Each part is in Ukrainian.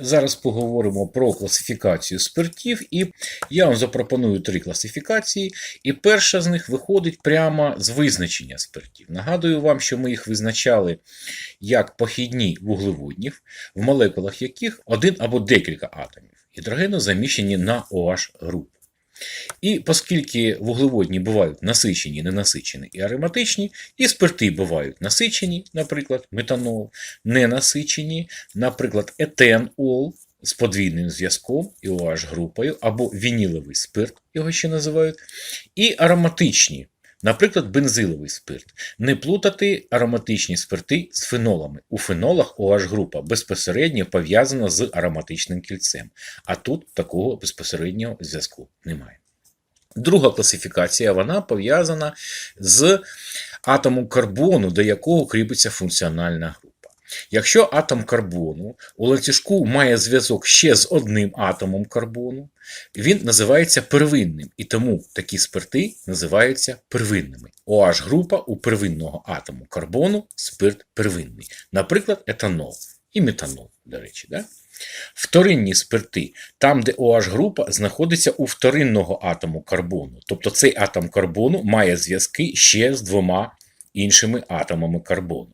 Зараз поговоримо про класифікацію спиртів, і я вам запропоную три класифікації. І перша з них виходить прямо з визначення спиртів. Нагадую вам, що ми їх визначали як похідні вуглеводнів, в молекулах яких один або декілька атомів гідрогену заміщені на OH групу. І оскільки вуглеводні бувають насичені, ненасичені і ароматичні, і спирти бувають насичені, наприклад, метанол, ненасичені, наприклад, етенол з подвійним зв'язком і OH групою, або вініловий спирт, його ще називають, і ароматичні, наприклад, бензиловий спирт. Не плутати ароматичні спирти з фенолами. У фенолах OH група безпосередньо пов'язана з ароматичним кільцем, а тут такого безпосереднього зв'язку немає. Друга класифікація вона пов'язана з атомом карбону, до якого кріпиться функціональна група. Якщо атом карбону у ланцюжку має зв'язок ще з одним атомом карбону, він називається первинним, і тому такі спирти називаються первинними. OH група у первинного атому карбону спирт первинний, наприклад, етанол і метанол, до речі. Да? Вторинні спирти, там, де OH група знаходиться у вторинного атому карбону. Тобто цей атом карбону має зв'язки ще з двома іншими атомами карбону.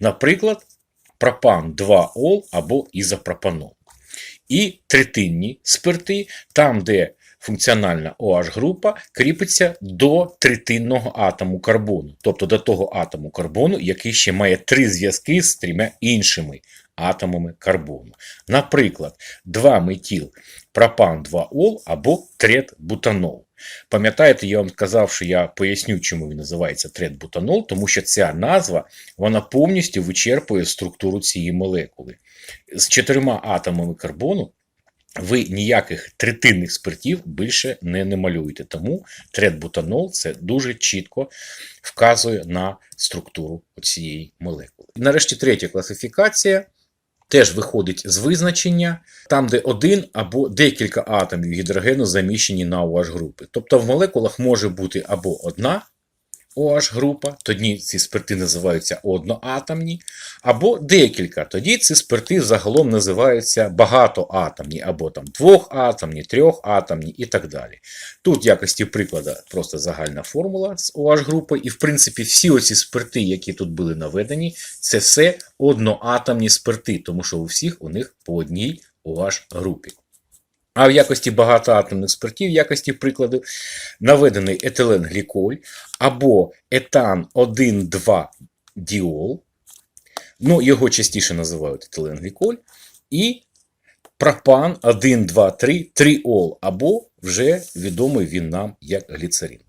Наприклад, пропан 2-ол або ізопропанол. І третинні спирти, там, де функціональна OH група кріпиться до третинного атому карбону, тобто до того атому карбону, який ще має три зв'язки з трьома іншими атомами карбону. Наприклад, 2-метіл пропан 2-ол або трет-бутанол. Пам'ятаєте, я вам сказав, що я поясню, чому він називається трет-бутанол, тому що ця назва вона повністю вичерпує структуру цієї молекули. З чотирма атомами карбону ви ніяких третинних спиртів більше не намалюєте. Тому трет-бутанол це дуже чітко вказує на структуру цієї молекули. І нарешті третя класифікація. Теж виходить з визначення, там, де один або декілька атомів гідрогену заміщені на OH групи. Тобто в молекулах може бути або одна OH група, тоді ці спирти називаються одноатомні, або декілька. Тоді ці спирти загалом називаються багатоатомні, або там двохатомні, трьохатомні і так далі. Тут в якості прикладу просто загальна формула з OH групи, і в принципі всі оці спирти, які тут були наведені, це все одноатомні спирти, тому що у всіх у них по одній OH групі. А в якості багатоатомних спиртів, в якості прикладу, наведений етиленгліколь або етан 1,2 діол, ну, його частіше називають етиленгліколь, і пропан 1, 2, 3, тріол, або вже відомий він нам як гліцерин.